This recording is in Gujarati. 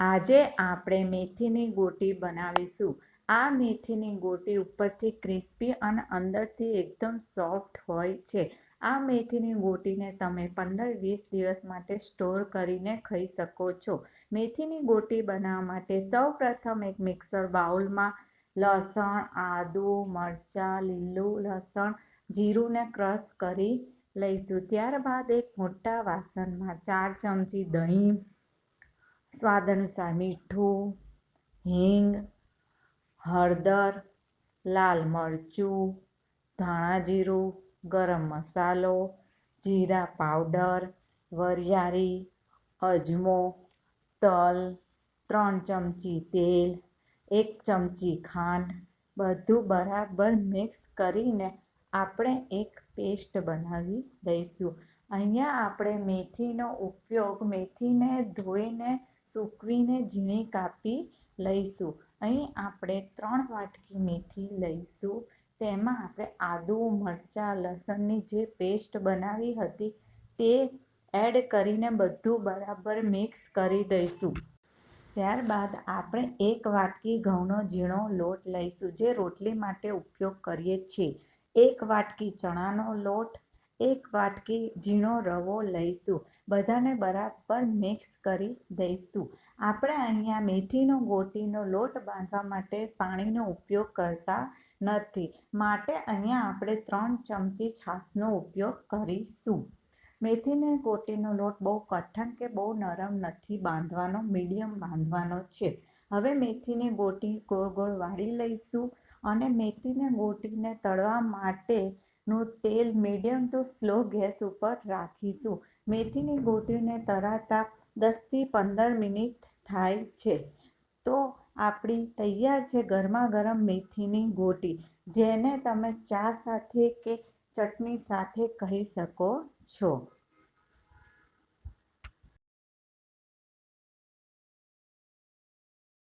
આજે આપણે મેથીની ગોટી બનાવીશું. આ મેથીની ગોટી ઉપરથી ક્રિસ્પી અને અંદરથી એકદમ સોફ્ટ હોય છે. આ મેથીની ગોટીને તમે પંદર વીસ દિવસ માટે સ્ટોર કરીને ખાઈ શકો છો. મેથીની ગોટી બનાવવા માટે સૌપ્રથમ એક મિક્સર બાઉલમાં લસણ, આદું, મરચાં, લીલું લસણ જીરુંને ક્રશ કરી લઈશું. ત્યારબાદ એક મોટા વાસણમાં ચાર ચમચી દહીં સ્વાદ અનુસાર મીઠું, હિંગ, હળદર, લાલ મરચું, ધાણા જીરું, ગરમ મસાલો, જીરા પાવડર, વરિયાળી, અજમો, તલ, ત્રણ ચમચી તેલ, એક ચમચી ખાંડ, બધું બરાબર મિક્સ કરીને આપણે એક પેસ્ટ બનાવી દઈશું. અહીંયા આપણે મેથીનો ઉપયોગ મેથીને ધોઈને સૂકવીને ઝીણી કાપી લઈશું. અહીં આપણે ત્રણ વાટકી મેથી લઈશું. તેમાં આપણે આદું, મરચાં, લસણની જે પેસ્ટ બનાવી હતી તે એડ કરીને બધું બરાબર મિક્સ કરી દઈશું. ત્યારબાદ આપણે એક વાટકી ઘઉંનો ઝીણો લોટ લઈશું, જે રોટલી માટે ઉપયોગ કરીએ છીએ. એક વાટકી ચણાનો લોટ એક વાટકી ઝીણો રવો લઈશું. બધાને બરાબર મિક્સ કરી દઈશું. આપણે અહીંયા મેથીનો ગોટીનો લોટ બાંધવા માટે પાણીનો ઉપયોગ કરતા નથી. માટે અહીંયા આપણે ત્રણ ચમચી છાશનો ઉપયોગ કરીશું. મેથીને ગોટીનો લોટ બહુ કઠણ કે બહુ નરમ નથી બાંધવાનો, મીડિયમ બાંધવાનો છે. હવે મેથીની ગોટી ગોળ ગોળ વાળી લઈશું અને મેથીને ગોટીને તળવા માટેનું તેલ મીડિયમ ટુ સ્લો ગેસ ઉપર રાખીશું. મેથીની ગોટીને તરાતા દસથી પંદર મિનિટ થાય છે. તો આપણી તૈયાર છે ગરમા ગરમ મેથીની ગોટી. જેને તમે ચા સાથે કે ચટણી સાથે કહી શકો છો.